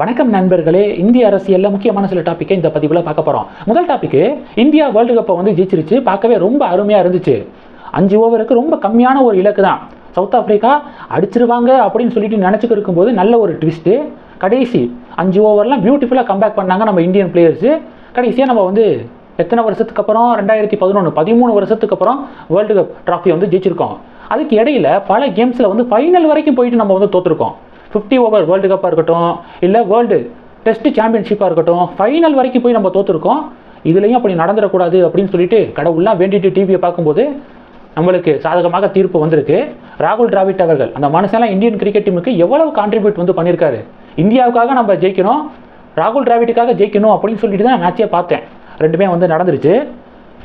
வணக்கம் நண்பர்களே இந்திய அரசியலில் முக்கியமான சில டாப்பிக்கை இந்த பதிவில் பார்க்க போகிறோம் முதல் டாப்பிக்கு இந்தியா வேர்ல்டு கப்பை வந்து ஜெயிச்சிருச்சு பார்க்கவே ரொம்ப அருமையாக இருந்துச்சு. அஞ்சு ஓவருக்கு ரொம்ப கம்மியான ஒரு இலக்கு தான். சவுத் ஆஃப்ரிக்கா அடிச்சிருவாங்க அப்படின்னு சொல்லிட்டு நினச்சிக்க இருக்கும்போது நல்ல ஒரு ட்விஸ்ட்டு கடைசி அஞ்சு ஓவர்லாம் பியூட்டிஃபுல்லாக கம்பேக் பண்ணாங்க நம்ம இந்தியன் பிளேயர்ஸு கடைசியாக நம்ம வந்து எத்தனை வருஷத்துக்கு அப்புறம்? ரெண்டாயிரத்தி பதினொன்று பதிமூணு வருஷத்துக்கு அப்புறம் வேர்ல்டு கப் ட்ராஃபி வந்து ஜெயிச்சிருக்கோம். அதுக்கு இடையில பல கேம்ஸில் வந்து ஃபைனல் வரைக்கும் போயிட்டு நம்ம வந்து தோற்றுருக்கோம் ஃபிஃப்டி ஓவர் வேர்ல்டு கப்பாக இருக்கட்டும் இல்லை வேர்ல்டு டெஸ்ட் சாம்பியன்ஷிப்பாக இருக்கட்டும் ஃபைனல் வரைக்கும் போய் நம்ம தோற்றுருக்கோம் இதுலேயும் அப்படி நடந்துடக்கூடாது அப்படின்னு சொல்லிட்டு கடவுள்லாம் வேண்டிட்டு டிவியை பார்க்கும்போது நம்மளுக்கு சாதகமாக தீர்ப்பு வந்திருக்கு. ராகுல் டிராவிட் அவர்கள் அந்த மனசெல்லாம் இந்தியன் கிரிக்கெட் டீமுக்கு எவ்வளவு கான்ட்ரிபியூட் வந்து பண்ணியிருக்காரு இந்தியாவுக்காக நம்ம ஜெயிக்கணும் ராகுல் டிராவிட்டுக்காக ஜெயிக்கணும் அப்படின்னு சொல்லிட்டு தான் மேட்சே பார்த்தேன். ரெண்டுமே வந்து நடந்துருச்சு.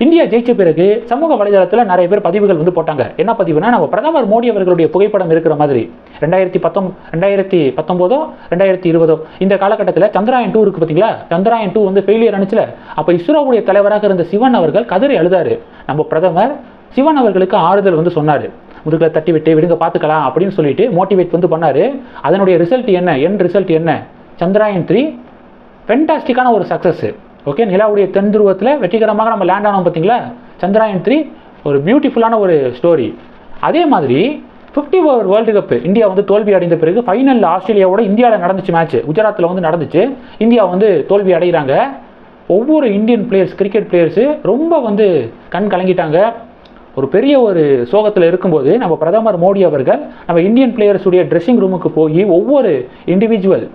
இந்தியா ஜெயிச்ச பிறகு சமூக வலைதளத்தில் நிறைய பேர் பதிவுகள் வந்து போட்டாங்க. என்ன பதிவுனா நம்ம பிரதமர் மோடி அவர்களுடைய புகைப்படம் இருக்கிற மாதிரி. ரெண்டாயிரத்தி பத்தொம் ரெண்டாயிரத்தி பத்தொம்போதோ ரெண்டாயிரத்தி இருபதோ இந்த காலகட்டத்தில் சந்திராயன் டூ இருக்கு பார்த்தீங்களா சந்திராயன் டூ வந்து ஃபெயிலியர் அனுச்சுல. அப்போ இஸ்ரோவுடைய தலைவராக இருந்த சிவன் அவர்கள் கதறி அழுதாரு. நம்ம பிரதமர் சிவன் அவர்களுக்கு ஆறுதல் வந்து சொன்னார். முதுகில் தட்டி விட்டு விடுங்க பார்த்துக்கலாம் அப்படின்னு சொல்லிட்டு மோட்டிவேட் வந்து பண்ணார். அதனுடைய ரிசல்ட் என்ன? என் ரிசல்ட் என்ன? சந்திராயன் த்ரீ ஃபென்டாஸ்டிக்கான ஒரு சக்ஸஸ் ஓகே நிலாவுடைய தென் துருவத்தில் வெற்றிகரமாக நம்ம லேண்ட் ஆனோம் பார்த்தீங்களா? சந்திராயன் த்ரீ ஒரு பியூட்டிஃபுல்லான ஒரு ஸ்டோரி அதே மாதிரி fifty over world cup India வந்து தோல்வி அடைந்த பிறகு ஃபைனலில் ஆஸ்திரேலியாவோட இந்தியாவில் நடந்துச்சு மேட்ச் குஜராத்தில் வந்து நடந்துச்சு. இந்தியா வந்து தோல்வி அடைகிறாங்க. ஒவ்வொரு இந்தியன் பிளேயர்ஸ் கிரிக்கெட் பிளேயர்ஸு ரொம்ப வந்து கண் கலங்கிட்டாங்க. ஒரு பெரிய ஒரு சோகத்தில் இருக்கும்போது நம்ம பிரதமர் மோடி அவர்கள் நம்ம இந்தியன் பிளேயர்ஸுடைய ட்ரெஸ்ஸிங் ரூமுக்கு போய் ஒவ்வொரு இண்டிவிஜுவல்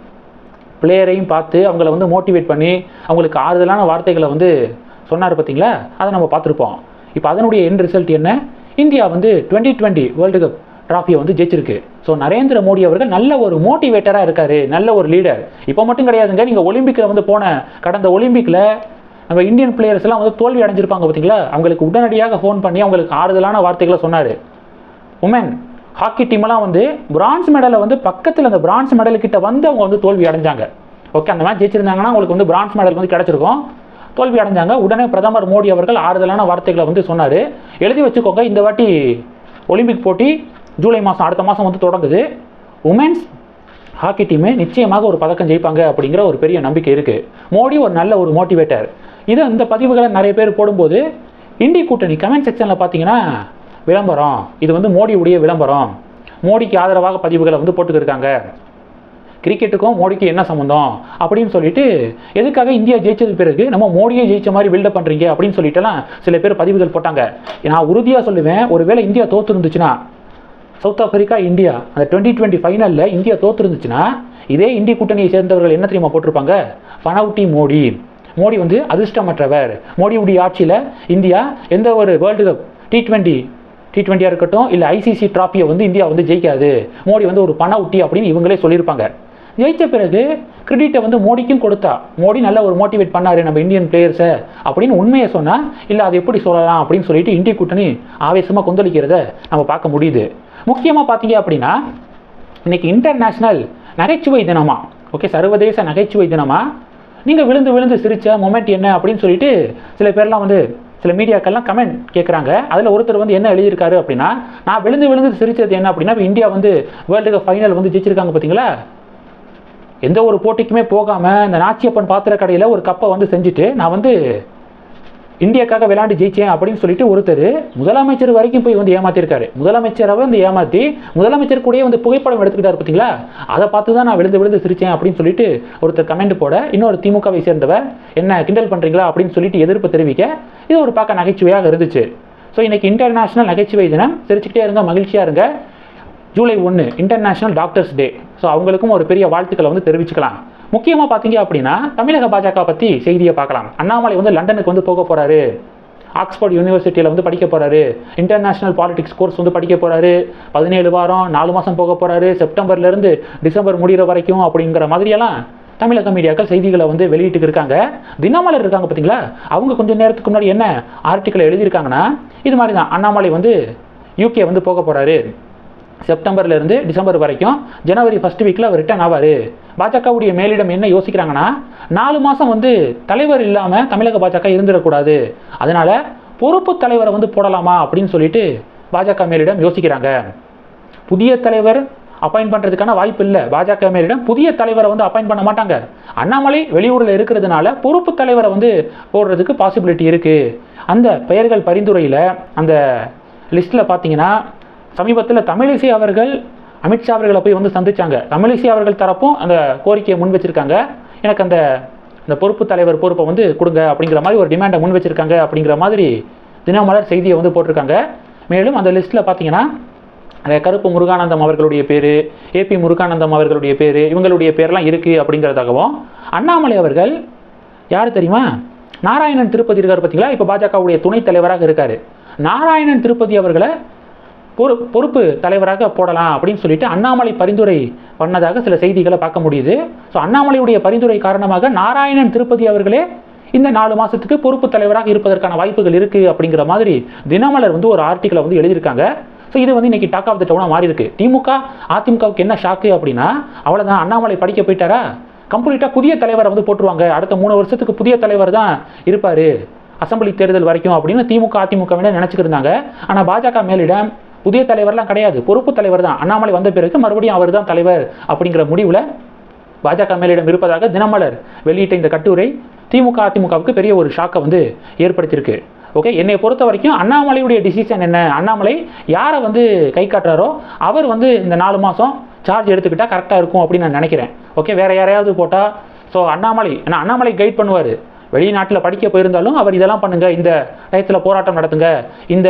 பிளேயரையும் பார்த்து அவங்கள வந்து மோட்டிவேட் பண்ணி அவங்களுக்கு ஆறுதலான வார்த்தைகளை வந்து சொன்னார் பார்த்தீங்களா? அதை நம்ம பார்த்துருப்போம். இப்போ அதனுடைய என் ரிசல்ட் என்ன? இந்தியா வந்து டுவெண்ட்டி டுவெண்ட்டி வேர்ல்டு கப் ட்ராஃபியை வந்து ஜெயிச்சிருக்கு. ஸோ நரேந்திர மோடி அவர்கள் நல்ல ஒரு மோட்டிவேட்டராக இருக்காரு நல்ல ஒரு லீடர் இப்போ மட்டும் கிடையாதுங்க நீங்கள் ஒலிம்பிக்கில் வந்து போன கடந்த ஒலிம்பிக்கில் நம்ம இந்தியன் பிளேயர்ஸ் எல்லாம் வந்து தோல்வி அடைஞ்சிருப்பாங்க பார்த்தீங்களா? அவங்களுக்கு உடனடியாக ஃபோன் பண்ணி அவங்களுக்கு ஆறுதலான வார்த்தைகளை சொன்னார். உமன் ஹாக்கி டீமெல்லாம் வந்து பிரான்ஸ் மெடலை வந்து பக்கத்தில் அந்த பிரான்ஸ் மெடல்கிட்ட வந்து அவங்க வந்து தோல்வி அடைஞ்சாங்க. ஓகே அந்த மேட்ச் ஜெயிச்சிருந்தாங்கன்னா அவங்களுக்கு வந்து பிரான்ஸ் மெடல் வந்து கிடச்சிருக்கும். தோல்வி அடைஞ்சாங்க. உடனே பிரதமர் மோடி அவர்கள் ஆறுதலான வார்த்தைகளை வந்து சொன்னார். எழுதி வச்சுக்கோங்க இந்த வாட்டி ஒலிம்பிக் போட்டி ஜூலை மாதம் அடுத்த மாதம் வந்து தொடங்குது. உமன்ஸ் ஹாக்கி டீமு நிச்சயமாக ஒரு பதக்கம் ஜெயிப்பாங்க அப்படிங்கிற ஒரு பெரிய நம்பிக்கை இருக்குது மோடி ஒரு நல்ல ஒரு மோட்டிவேட்டர் இது இந்த பதிவுகளை நிறைய பேர் போடும்போது இந்தி கூட்டணி கமெண்ட் செக்ஷனில் பார்த்தீங்கன்னா விளம்பரம். இது வந்து மோடியுடைய விளம்பரம். மோடிக்கு ஆதரவாக பதிவுகளை வந்து போட்டுக்கிருக்காங்க. கிரிக்கெட்டுக்கும் மோடிக்கு என்ன சம்மந்தம் அப்படின்னு சொல்லிட்டு எதுக்காக இந்தியா ஜெயிச்சது பிறகு நம்ம மோடியை ஜெயிச்ச மாதிரி பில்டப் பண்ணுறீங்க அப்படின்னு சொல்லிட்டுலாம் சில பேர் பதிவுகள் போட்டாங்க. நான் உறுதியாக சொல்லுவேன் ஒருவேளை இந்தியா தோற்று இருந்துச்சுன்னா சவுத் ஆஃப்ரிக்கா இந்தியா அந்த டுவெண்ட்டி டுவெண்ட்டி ஃபைனலில் இந்தியா தோத்துருந்துச்சுன்னா இதே இந்திய கூட்டணியை சேர்ந்தவர்கள் என்ன தெரியுமா போட்டிருப்பாங்க? பனவுட்டி மோடி. மோடி வந்து அதிர்ஷ்டமற்றவர். மோடியுடைய ஆட்சியில் இந்தியா எந்த ஒரு world cup T twenty T டுவெண்ட்டியாக இருக்கட்டும் இல்லை ஐசிசி ட்ராஃபியை வந்து இந்தியா வந்து ஜெயிக்காது. மோடி வந்து ஒரு பண உட்டி அப்படின்னு இவங்களே சொல்லியிருப்பாங்க. ஜெயிச்ச பிறகு கிரெடிட்டை வந்து மோடிக்கும் கொடுத்தா மோடி நல்ல ஒரு மோட்டிவேட் பண்ணார் நம்ம இந்தியன் பிளேயர்ஸை அப்படின்னு உண்மையை சொன்னால் இல்லை அது எப்படி சொல்லலாம் அப்படின்னு சொல்லிட்டு இந்திய கூட்டணி ஆவேசமாக கொந்தளிக்கிறத நம்ம பார்க்க முடியுது. முக்கியமாக பார்த்தீங்க அப்படின்னா இன்னைக்கு இன்டர்நேஷ்னல் நகைச்சுவை தினமா ஓகே சர்வதேச நகைச்சுவை தினமா நீங்கள் விழுந்து விழுந்து சிரிச்ச மொமெண்ட் என்ன அப்படின்னு சொல்லிட்டு சில பேர்லாம் வந்து சில மீடியாக்கள்லாம் கமெண்ட் கேட்குறாங்க அதில் ஒருத்தர் வந்து என்ன எழுதியிருக்காரு அப்படின்னா நான் விழுந்து விழுந்து சிரித்தது என்ன அப்படின்னா இப்போ இந்தியா வந்து வேர்ல்டு கப் ஃபைனல் வந்து ஜெயிச்சிருக்காங்க பார்த்தீங்களா எந்த ஒரு போட்டிக்குமே போகாமல் இந்த நாச்சியப்பன் பாத்திர கடையில் ஒரு கப்பை வந்து செஞ்சுட்டு நான் வந்து இந்தியாக்காக விளையாண்டு ஜெயிச்சேன் அப்படின்னு சொல்லிட்டு ஒருத்தர் முதலமைச்சர் வரைக்கும் போய் வந்து ஏமாத்திருக்காரு. முதலமைச்சரை வந்து ஏமாற்றி முதலமைச்சர் கூடயே வந்து புகைப்படம் எடுத்துக்கிட்டாரு பார்த்தீங்களா அதை பார்த்து தான் நான் விழுந்து விழுந்து சிரிச்சேன் அப்படின்னு சொல்லிட்டு ஒருத்தர் கமெண்ட் போட இன்னொரு திமுகவை சேர்ந்தவர் என்ன கிண்டல் பண்ணுறீங்களா அப்படின்னு சொல்லிட்டு எதிர்ப்பு தெரிவிக்க இது ஒரு பார்க்க நகைச்சுவையாக இருந்துச்சு. ஸோ இன்றைக்கி இன்டர்நேஷனல் நகைச்சுவை தினம். சிரிச்சுக்கிட்டே இருங்க மகிழ்ச்சியாக இருங்க. ஜூலை ஒன்று இன்டர்நேஷனல் டாக்டர்ஸ் டே ஸோ அவங்களுக்கும் ஒரு பெரிய வாழ்த்துக்களை வந்து தெரிவிச்சுக்கலாம். முக்கியமாக பார்த்தீங்க அப்படின்னா தமிழக பாஜக பற்றி செய்தியை பார்க்கலாம். அண்ணாமலை வந்து லண்டனுக்கு வந்து போக போகிறாரு ஆக்ஸ்போர்ட் யூனிவர்சிட்டியில் வந்து படிக்க போகிறாரு இன்டர்நேஷனல் பாலிடிக்ஸ் கோர்ஸ் வந்து படிக்க போகிறாரு பதினேழு வாரம் நாலு மாதம் போக போகிறாரு செப்டம்பர்லேருந்து டிசம்பர் முடிகிற வரைக்கும் அப்படிங்கிற மாதிரியெல்லாம் தமிழக மீடியாக்கள் செய்திகளை வந்து வெளியிட்டு இருக்காங்க. தினமலர் இருக்காங்க பார்த்தீங்களா அவங்க கொஞ்சம் நேரத்துக்கு முன்னாடி என்ன ஆர்டிக்கல் எழுதியிருக்காங்கன்னா இது மாதிரி தான் அண்ணாமலை வந்து யூகே வந்து போக போகிறாரு செப்டம்பர்லேருந்து டிசம்பர் வரைக்கும் ஜனவரி ஃபர்ஸ்ட் வீக்கில் அவர் ரிட்டர்ன் ஆவார். பாஜகவுடைய மேலிடம் என்ன யோசிக்கிறாங்கன்னா நாலு மாதம் வந்து தலைவர் இல்லாமல் தமிழக பாஜக இருந்துடக்கூடாது. அதனால பொறுப்பு தலைவரை வந்து போடலாமா அப்படின்னு சொல்லிட்டு பாஜக மேலிடம் யோசிக்கிறாங்க. புதிய தலைவர் அப்பாயின் பண்ணுறதுக்கான வாய்ப்பு இல்லை. பாஜக மேலிடம் புதிய தலைவரை வந்து அப்பாயின் பண்ண மாட்டாங்க. அண்ணாமலை வெளியூரில் இருக்கிறதுனால பொறுப்பு தலைவரை வந்து போடுறதுக்கு பாசிபிலிட்டி இருக்குது அந்த பெயர்கள் பரிந்துரையில் அந்த லிஸ்ட்டில் பார்த்தீங்கன்னா சமீபத்தில் தமிழிசை அவர்கள் அமித்ஷா அவர்களை போய் வந்து சந்திச்சாங்க. தமிழிசை அவர்கள் தரப்பும் அந்த கோரிக்கையை முன் வச்சிருக்காங்க. எனக்கு அந்த இந்த பொறுப்பு தலைவர் பொறுப்பை வந்து கொடுங்க அப்படிங்கிற மாதிரி ஒரு டிமாண்டை முன் வச்சிருக்காங்க அப்படிங்கிற மாதிரி தினமலர் செய்தியை வந்து போட்டிருக்காங்க. மேலும் அந்த லிஸ்ட்டில் பார்த்தீங்கன்னா கருப்பு முருகானந்தம் அவர்களுடைய பேர் ஏபி முருகானந்தம் அவர்களுடைய பேர் இவங்களுடைய பேர்லாம் இருக்குது அப்படிங்கிறதாகவும் அண்ணாமலை அவர்கள் யார் தெரியுமா? நாராயணன் திருப்பதி இருக்கார் பார்த்தீங்களா இப்போ பாஜகவுடைய துணைத் தலைவராக இருக்கார். நாராயணன் திருப்பதி அவர்களை பொறு பொறுப்பு தலைவராக போடலாம் அப்படின்னு சொல்லிட்டு அண்ணாமலை பரிந்துரை பண்ணதாக சில செய்திகளை பார்க்க முடியுது. ஸோ அண்ணாமலையுடைய பரிந்துரை காரணமாக நாராயணன் திருப்பதி அவர்களே இந்த நாலு மாதத்துக்கு பொறுப்பு தலைவராக இருப்பதற்கான வாய்ப்புகள் இருக்குது அப்படிங்கிற மாதிரி தினமலர் வந்து ஒரு ஆர்டிக்கலை வந்து எழுதியிருக்காங்க. ஸோ இது வந்து இன்னைக்கு டாக் ஆஃப் த டவுனாக மாறி இருக்கு திமுக அதிமுகவுக்கு என்ன ஷாக்கு அப்படின்னா அவ்வளோதான் அண்ணாமலை படிக்க போயிட்டாரா? கம்ப்ளீட்டாக புதிய தலைவரை வந்து போட்டுருவாங்க. அடுத்த மூணு வருஷத்துக்கு புதிய தலைவர் தான் இருப்பார். அசம்பிளி தேர்தல் வரைக்கும் அப்படின்னு திமுக அதிமுகவினர் நினச்சிக்கிட்டு ஆனால் பாஜக மேலிடம் புதிய தலைவர்லாம் கிடையாது. பொறுப்பு தலைவர் தான். அண்ணாமலை வந்த பிறகு மறுபடியும் அவர் தான் தலைவர் அப்படிங்கிற முடிவில் பாஜக மேலிடம் இருப்பதாக தினமலர் வெளியிட்ட இந்த கட்டுரை திமுக அதிமுகவுக்கு பெரிய ஒரு ஷாக்கை வந்து ஏற்படுத்தியிருக்கு. ஓகே என்னை பொறுத்த வரைக்கும் அண்ணாமலையுடைய டிசிஷன் என்ன? அண்ணாமலை யாரை வந்து கை காட்டுறாரோ அவர் வந்து இந்த நாலு மாதம் சார்ஜ் எடுத்துக்கிட்டால் கரெக்டாக இருக்கும் அப்படின்னு நான் நினைக்கிறேன். ஓகே வேறு யாரையாவது போட்டால் ஸோ அண்ணாமலை ஏன்னா அண்ணாமலை கைட் பண்ணுவார். வெளிநாட்டில் படிக்க போயிருந்தாலும் அவர் இதெல்லாம் பண்ணுங்கள் இந்த டயத்தில் போராட்டம் நடத்துங்க. இந்த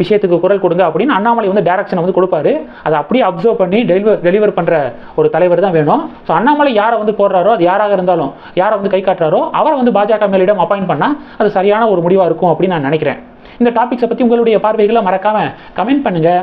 விஷயத்துக்கு குரல் கொடுங்க அப்படின்னு அண்ணாமலை வந்து டேரக்ஷன் வந்து கொடுப்பாரு. அதை அப்படியே அப்சர்வ் பண்ணி டெலிவர் டெலிவர் பண்ணுற ஒரு தலைவர் தான் வேணும். ஸோ அண்ணாமலை யாரை வந்து போடுறாரோ அது யாராக இருந்தாலும் யாரை வந்து கை காட்டுறாரோ அவரை வந்து பாஜக மேலிடம் அப்பாயிண்ட் பண்ணால் அது சரியான ஒரு முடிவாக இருக்கும் அப்படின்னு நான் நினைக்கிறேன். இந்த டாபிக்ஸை பற்றி உங்களுடைய பார்வைகளை மறக்காமல் கமெண்ட் பண்ணுங்கள்